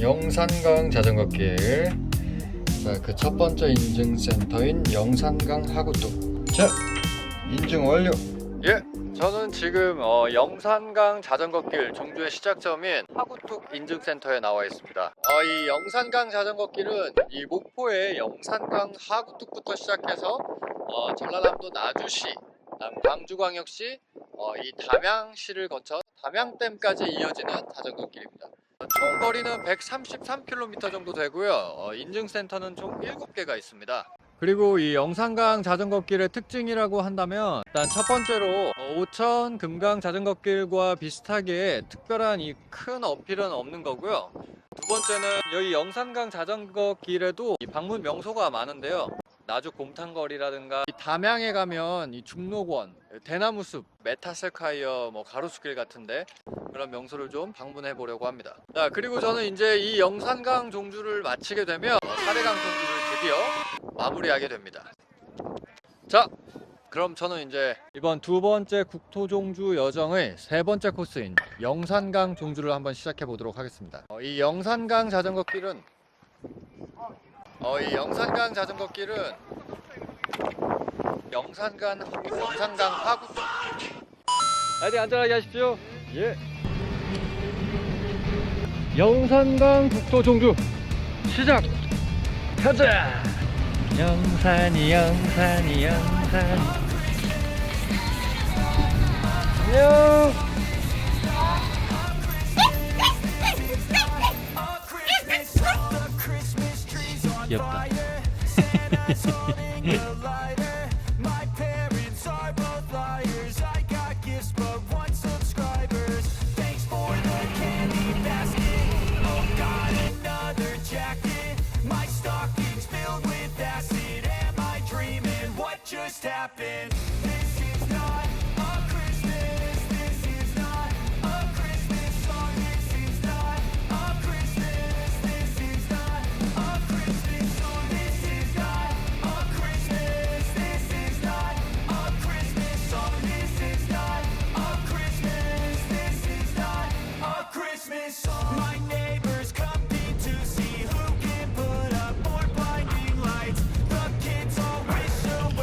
영산강 자전거길. 자, 그 첫 번째 인증센터인 영산강 하구뚝. 자, 인증 완료. 예, 저는 지금 어, 영산강 자전거길 종주의 시작점인 하구뚝 인증센터에 나와 있습니다. 어, 이 영산강 자전거길은 이 목포의 영산강 하구뚝부터 시작해서 어, 전라남도 나주시, 광주광역시, 어, 이 담양시를 거쳐 담양댐까지 이어지는 자전거길입니다. 어, 총 거리는 133km 정도 되고요. 어, 인증센터는 총 7개가 있습니다. 그리고 이 영산강 자전거길의 특징이라고 한다면 일단 첫 번째로 어, 오천 금강 자전거길과 비슷하게 특별한 이 큰 어필은 없는 거고요. 두 번째는 여기 영산강 자전거길에도 이 방문 명소가 많은데요. 나주 곰탕거리라든가 이 담양에 가면 이 중록원, 대나무숲, 메타셀카이어, 뭐 가로수길 같은데 그런 명소를 좀 방문해 보려고 합니다. 자 그리고 저는 이제 이 영산강 종주를 마치게 되면 어, 사대강 종주를 드디어 마무리하게 됩니다. 자 그럼 저는 이제 이번 두 번째 국토종주 여정의 세 번째 코스인 영산강 종주를 한번 시작해 보도록 하겠습니다. 어, 이 영산강 자전거 길은 어, 이 영산강 자전거 길은 영산강 영산강 하구 아디 안전하게 하십시오. 예. 영산강 국토종주 시작. 가자. 영산이 영산이 영산. 안녕. 귀엽다.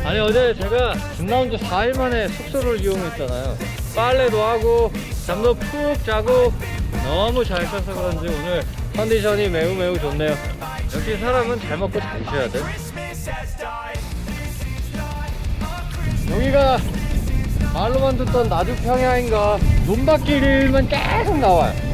아니 어제 제가 지 4일 만에 숙소를 이용했잖아요. 빨래도 하고 잠도 푹 자고 너무 잘 쉬어서 그런지 오늘 컨디션이 매우 매우 좋네요. 역시 사람은 잘 먹고 잘 쉬어야 돼. 여기가 말로만 듣던 나주 평야인가 논밭길만 계속 나와요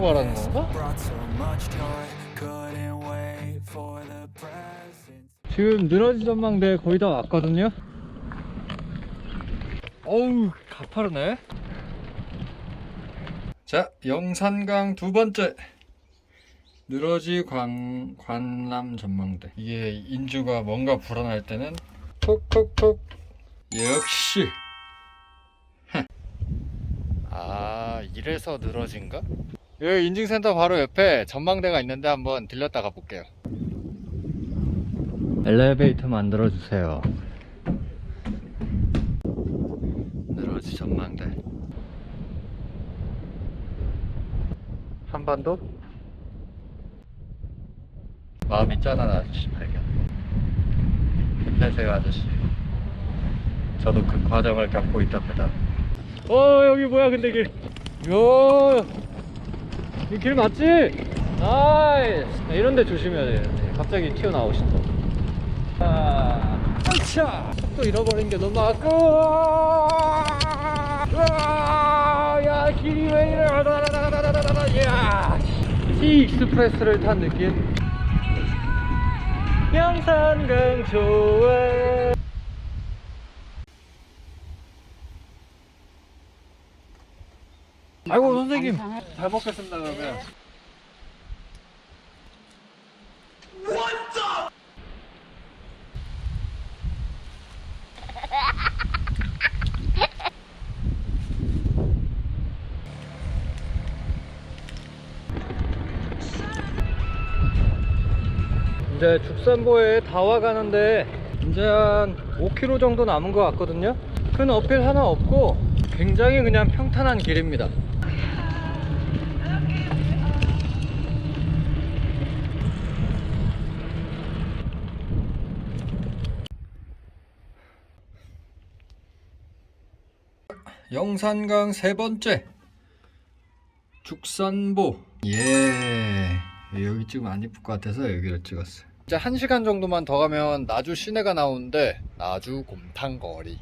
가라는 건가? brought so much joy. Couldn't wait for the presents. 지금 늘어지 전망대 거의 다 왔거든요 어우 가파르네 자 영산강 두 번째 늘어지 관, 관람 전망대 이게 인주가 뭔가 불안할 때는 톡톡톡 역시 헤. 아 이래서 늘어진가? 여기 인증센터 바로 옆에 전망대가 있는데 한번 들렸다 가볼게요 엘리베이터 만들어 주세요. 늘어지 전망대. 한반도? 마음이 짠한 아저씨 발견. 힘내세요 아저씨. 저도 그 과정을 겪고 있답니다. 어 여기 뭐야 근데 길. 요. 이 길 맞지? 나이스. 이런데 조심해야 돼. 갑자기 튀어나오신다. 아, 아차! 또 잃어버린 게 너무 아까워! 야, 길이 왜 이래! 야! 티 익스프레스를 탄 느낌? 영산강 좋아! 아이고, 선생님! 잘 먹겠습니다, 그러면. 이제 죽산보에 다 와가는데 이제 한 5km 정도 남은 것 같거든요. 큰 어필 하나 없고 굉장히 그냥 평탄한 길입니다. 영산강 세 번째 죽산보. 예. 여기 찍으면 안 이쁠 것 같아서 여기를 찍었어요 이제 한 시간 정도만 더 가면 나주 시내가 나오는데 나주 곰탕거리.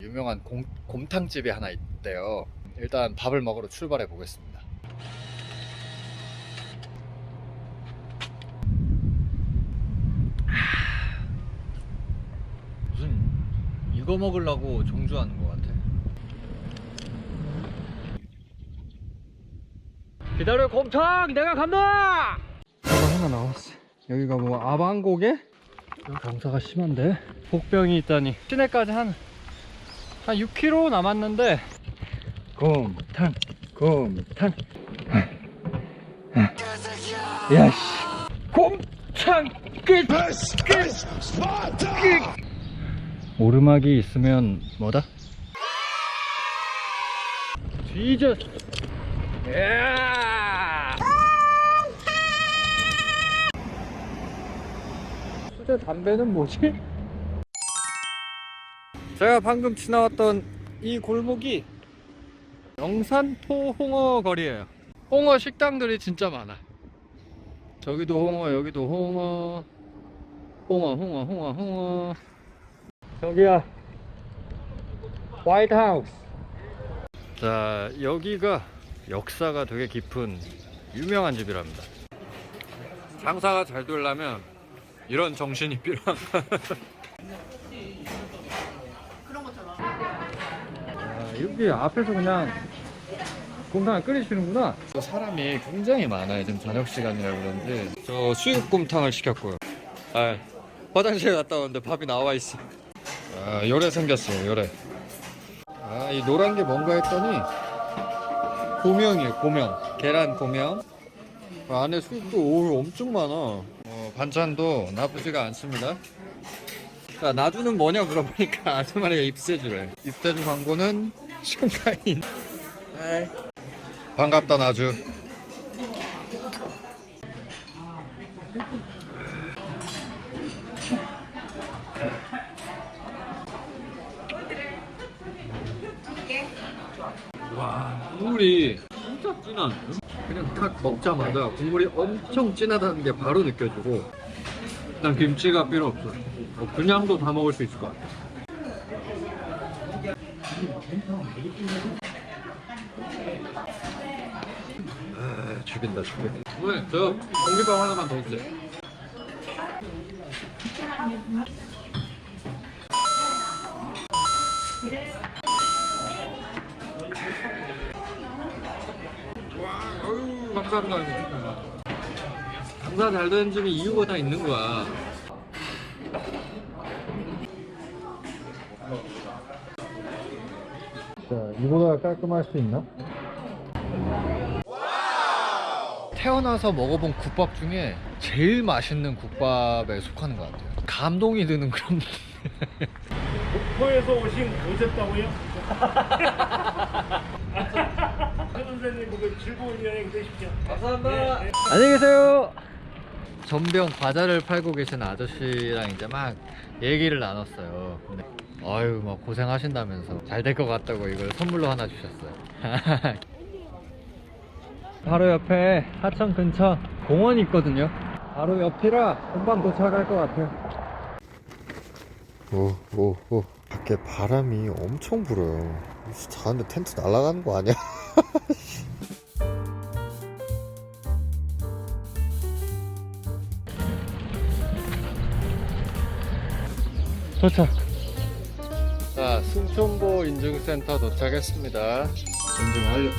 유명한 곰, 곰탕집이 하나 있대요. 일단 밥을 먹으러 출발해 보겠습니다. 무슨 이거 먹으려고 종주하는 것 같아. 기다려 곰탕! 내가 간다! 하나 나왔어 여기가 뭐 아방고개? 여기 경사가 심한데 복병이 있다니 시내까지 한, 한 6km 남았는데 곰탕 곰탕 야씨 곰탕 끝! 끝! 끝! 오르막이 있으면 뭐다? 뒤졌어 야! 수제 담배는 뭐지? 제가 방금 지나왔던 이 골목이 영산포 홍어 거리예요. 홍어 식당들이 진짜 많아. 저기도 홍어, 여기도 홍어, 홍어, 홍어, 홍어, 홍어. 저기야, 화이트 하우스. 자, 여기가 역사가 되게 깊은 유명한 집이랍니다. 장사가 잘 되려면 이런 정신이 필요한 아, 여기 앞에서 그냥 곰탕을 끓이시는구나. 사람이 굉장히 많아요. 지금 저녁 시간이라 그런지. 저 수육곰탕을 시켰고요. 아, 화장실 갔다 왔는데 밥이 나와 있어. 아, 요래 생겼어요. 요래. 아, 이 노란 게 뭔가 했더니 고명이에요. 고명. 계란 고명. 그 안에 수육도 오, 엄청 많아. 어, 반찬도 나쁘지가 않습니다. 자, 나주는 뭐냐 물어보니까 아주머니가 입세주래. 입세주 광고는 슈가인. 반갑다 나주. 와 국물이 진짜 진한 그냥 딱 먹자마자 국물이 엄청 진하다는 게 바로 느껴지고 일단 김치가 필요 없어. 어, 그냥도 다 먹을 수 있을 것 같아. 아 죽인다 죽여. 네, 저 공깃밥 하나만 더 주세요 어휴 감사합니다 장사 잘 되는 집에 이유가 다 있는 거야 자 이보다 깔끔할 수 있나? 태어나서 먹어본 국밥 중에 제일 맛있는 국밥에 속하는 것 같아요 감동이 드는 그런 목포에서 오신 오셨다고요? 최 선생님 그 즐거운 여행 되십시오. 감사합니다. 안녕히 계세요. 전병 과자를 팔고 계신 아저씨랑 이제 막 얘기를 나눴어요. 근데 아유 막 고생하신다면서 잘 될 것 같다고 이걸 선물로 하나 주셨어요. 바로 옆에 하천 근처 공원이 있거든요. 바로 옆이라 금방 도착할 것 같아요. 오, 오, 오. 밖에 바람이 엄청 불어요. 자는데 텐트 날아가는 거 아니야? 도착. 자, 승천보 인증센터 도착했습니다. 인증 완료.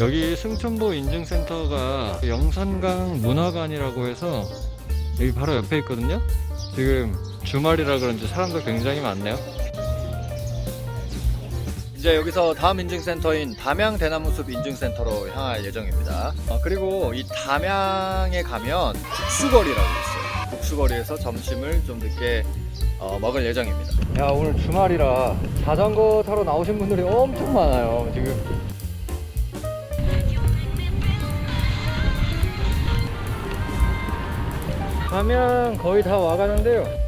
여기 승천보 인증센터가 영산강 문화관이라고 해서 여기 바로 옆에 있거든요. 지금 주말이라 그런지 사람도 굉장히 많네요. 이제 여기서 다음 인증센터인 담양 대나무숲 인증센터로 향할 예정입니다. 어, 그리고 이 담양에 가면 국수거리라고 있어요. 국수거리에서 점심을 좀 늦게 어, 먹을 예정입니다. 야 오늘 주말이라 자전거 타러 나오신 분들이 엄청 많아요 지금. 가면 거의 다 와가는데요.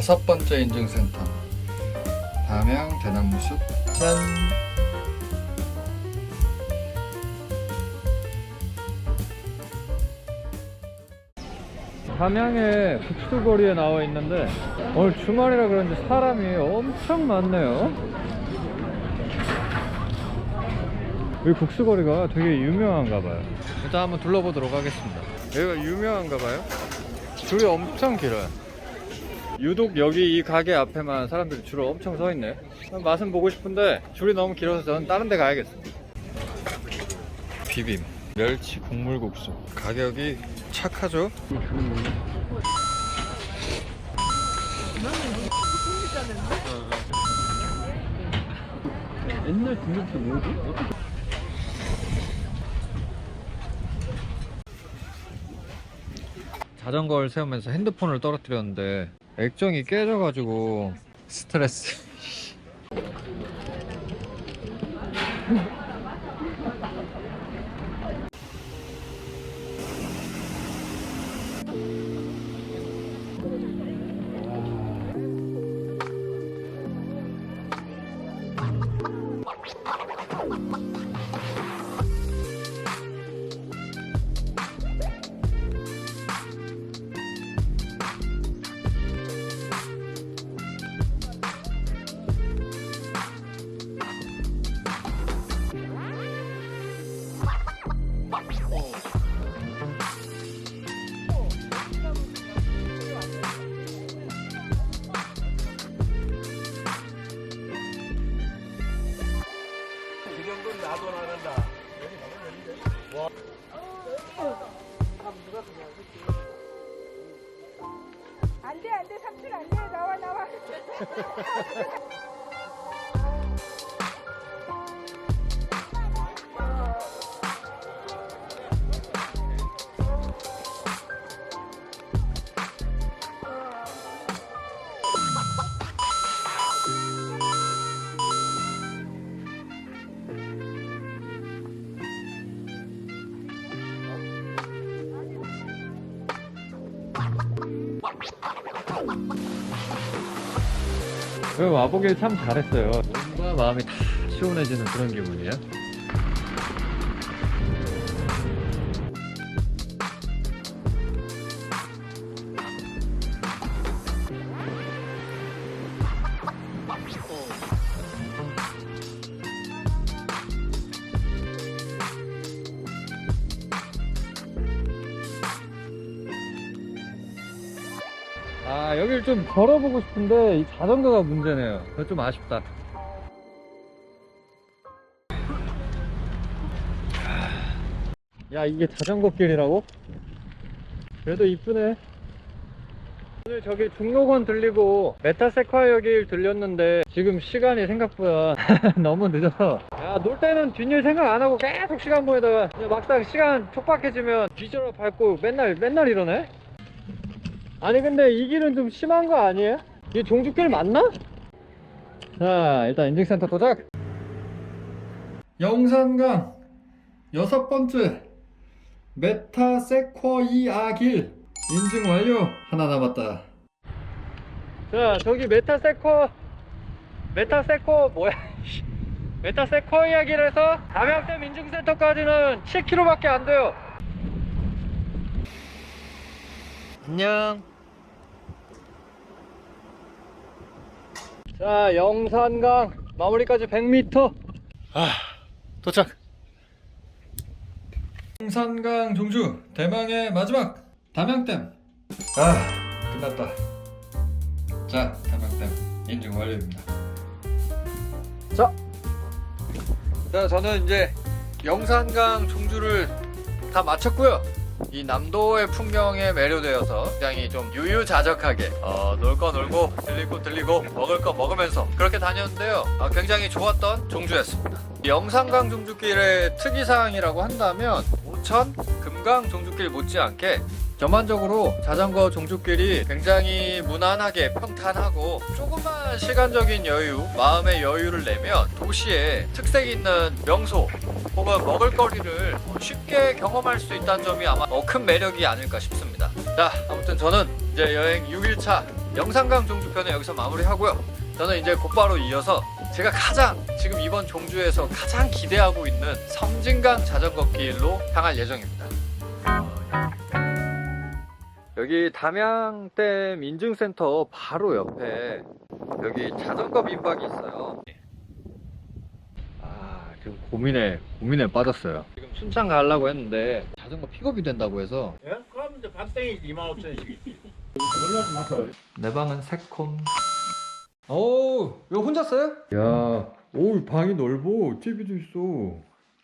다섯 번째 인증센터 담양 대나무숲 짠. 담양의 국수거리에 나와 있는데 오늘 주말이라 그런지 사람이 엄청 많네요. 이 국수거리가 되게 유명한가 봐요. 일단 한번 둘러보도록 하겠습니다. 여기가 유명한가 봐요. 줄이 엄청 길어요. 유독 여기 이 가게 앞에만 사람들이 줄을 엄청 서 있네. 맛은 보고 싶은데 줄이 너무 길어서 저는 다른 데 가야겠습니다. 비빔 멸치 국물국수 가격이 착하죠? 옛날 중국도 뭐지? 자전거를 세우면서 핸드폰을 떨어뜨렸는데 액정이 깨져가지고 스트레스 와보길 참 잘했어요. 몸과 마음이 다 시원해지는 그런 기분이에요 아 여길 좀 걸어보고 싶은데 이 자전거가 문제네요. 그거 좀 아쉽다. 야 이게 자전거 길이라고? 그래도 이쁘네. 오늘 저기 중록원 들리고 메타세콰이어 길 들렸는데 지금 시간이 생각보다 너무 늦어서. 야 놀 때는 뒷일 생각 안 하고 계속 시간 보내다가 막상 시간 촉박해지면 뒤져라 밟고 맨날 맨날 이러네 아니 근데 이 길은 좀 심한 거 아니에요? 이 종주길 맞나? 자 일단 인증센터 도착. 영산강 여섯 번째 메타세쿼이아 길 인증 완료. 하나 남았다. 자 저기 메타세쿼 메타세쿼 뭐야? 메타세쿼이아 길에서 담양댐 인증센터까지는 7km밖에 안 돼요. 안녕 자 영산강 마무리까지 100m 아 도착. 영산강 종주 대망의 마지막 담양댐. 아 끝났다. 자 담양댐 인증 완료입니다. 자, 자 저는 이제 영산강 종주를 다 마쳤고요 이 남도의 풍경에 매료되어서 굉장히 좀 유유자적하게 어, 놀 거 놀고 거 들리고 먹을 거 먹으면서 그렇게 다녔는데요. 아, 굉장히 좋았던 종주였습니다. 이 영산강 종주길의 특이사항이라고 한다면 오천 금강 종주길 못지않게 전반적으로 자전거 종주길이 굉장히 무난하게 평탄하고 조금만 시간적인 여유, 마음의 여유를 내면 도시에 특색 있는 명소 혹은 먹을거리를 쉽게 경험할 수 있다는 점이 아마 더큰 매력이 아닐까 싶습니다. 자, 아무튼 저는 이제 여행 6일차 영산강 종주편은 여기서 마무리하고요. 저는 이제 곧바로 이어서 제가 가장 지금 이번 종주에서 가장 기대하고 있는 섬진강 자전거 길로 향할 예정입니다. 여기 담양댐 인증센터 바로 옆에 여기 자전거 민박이 있어요. 아 지금 고민에 고민에 빠졌어요. 지금 순창 가려고 했는데 자전거 픽업이 된다고 해서 예? 그럼 이제 반땡이 2만 5천 원씩 있지. 놀라지 마세요. 내 방은 새콤. 오, 이거 혼자 써요? 야, 오 방이 넓어. TV도 있어.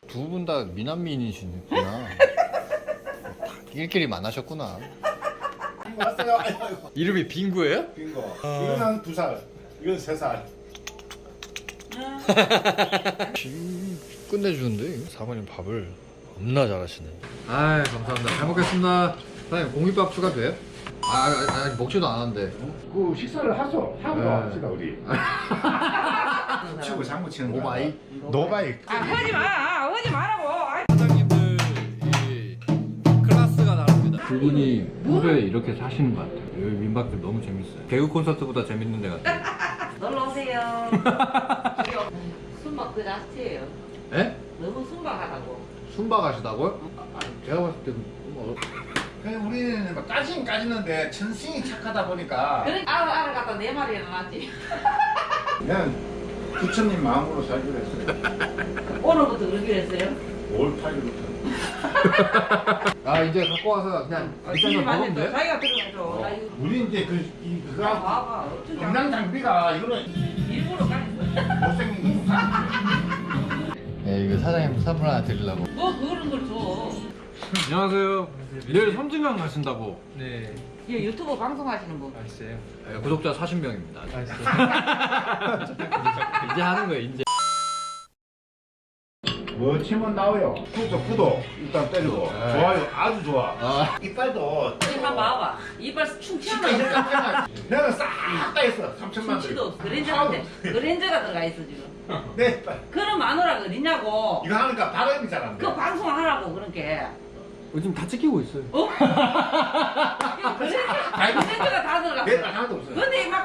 두 분 다 미남미인이시구나. 일끼리 만나셨구나. 왔어요. 이름이 빙구예요? 빙고. 이건 한두 살. 이건 세 살. 끝내주는데 사모님 밥을 겁나 잘하시네. 아, 감사합니다. 잘 먹겠습니다. 사장님 공깃밥 추가돼요? 아, 아, 아, 먹지도 않았는데. 그 식사를 하소. 하고 네. 합시다 우리. 치고 장구 치는 거. 노바이? 노바이. 아 하지 마 하지 말라고 아, 사장님들 이 클래스가 다릅니다. 두 분이 후배 이렇게 사시는 것 같아요. 여기 민박집 너무 재밌어요. 개그 콘서트보다 재밌는 데 같아요. 오세요. 순박 그 자체예요. 에? 너무 순박하다고. 순박하시다고요? 아, 제가 봤을 때 뭐, 그냥 우리는 막 까지는 까지는데 천승이 착하다 보니까 그래 알아 알아 갖다 내 말이 일어나지. 그냥 부처님 마음으로 살기로 했어요. 오늘부터 그러기로 했어요. 5월 8일부터. 아 이제 갖고 와서 그냥 밑에서 먹으면 돼요? 자기가 들어가줘 나 이거 우리 이제 그, 이, 그거 봐봐 어쩌자 경량 장비가 이거는 못생긴 거 네, 이거 사장님 선물 하나 드리려고. 뭐 그런 걸 줘. 안녕하세요. 내일 섬진강 가신다고. 네, 이 유튜브 방송하시는 분. 맛있어요. 네, 구독자 40명입니다. 맛있어요. 이제 하는 거예요, 이제. 뭐 치면 나와요. 구독, 구독 일단 때리고 좋아요 아주 좋아. 이빨도 여기 한번 봐봐. 이빨 충 튀어나와. 내가 싹 다 했어. 3천만 원. 충치도 없어. 그랜저인데 그랜저가 들어가 있어 지금. 네, 이빨. 그런 마누라가 어디냐고. 이거 하니까 발음이 잘 안 돼. 그 방송하라고 그런 게. 요즘 다 찍히고 있어요. 어? 그랜저 그랜저가 다 들어가. 내딸 하나도 없어요. 근데 막